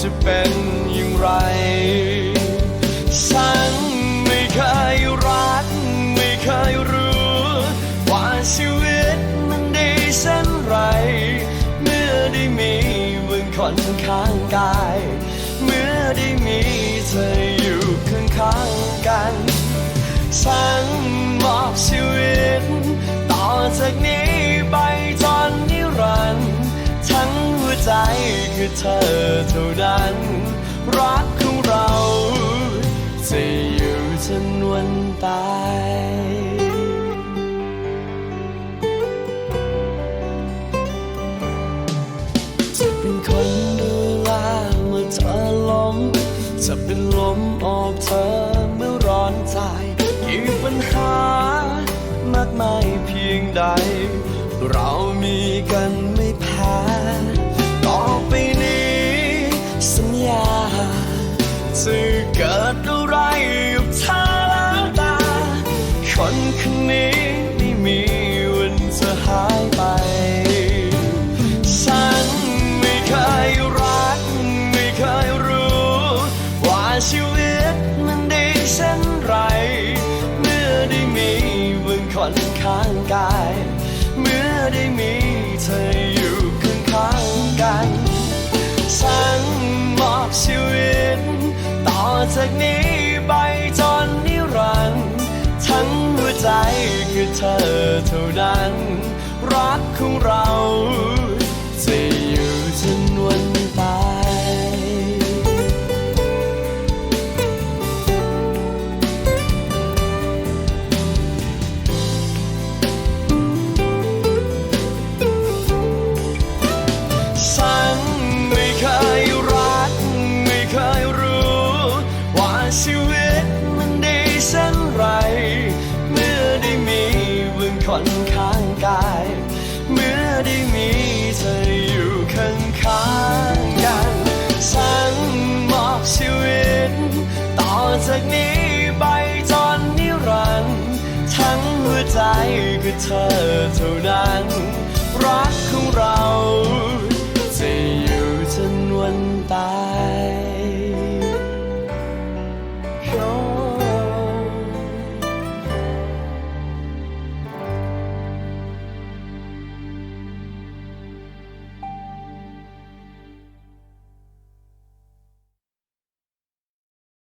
จะเป็นอย่างไร ฉันไม่เคยรัก ไม่เคยรู้ ว่าชีวิตมันดีเช่นไร เมื่อได้มีมึงคนข้างกาย เมื่อได้มีเธออยู่ข้างข้างๆกัน ฉันมอบชีวิต ต่อจากนี้ คือเธอเท่านั้น รักของเราจะอยู่จนวันตายจะเป็นคนดูแลเมื่อเธอล้มจะเป็นลมออกเธอเมื่อร้อนใจกี่ปัญหามากมายเพียงใด เรามีกันไจะเกิดอะไรกับเธอแล้วตาคนคนนี้ไม่มีวันจะหายไป ฉันไม่เคยรัก ไม่เคยรู้ ว่าชีวิตมันดีเช่นไร เมื่อได้มีมึงคนข้างกาย เมื่อได้มีเธออยู่ข้างๆกัน ฉัน จากนี้ไปจนนิรันดร์ทั้งหัวใจคือเธอเท่านั้น จากนี้ไปจนนิรันดร์ทั้งหัวใจคือเธอเท่านั้น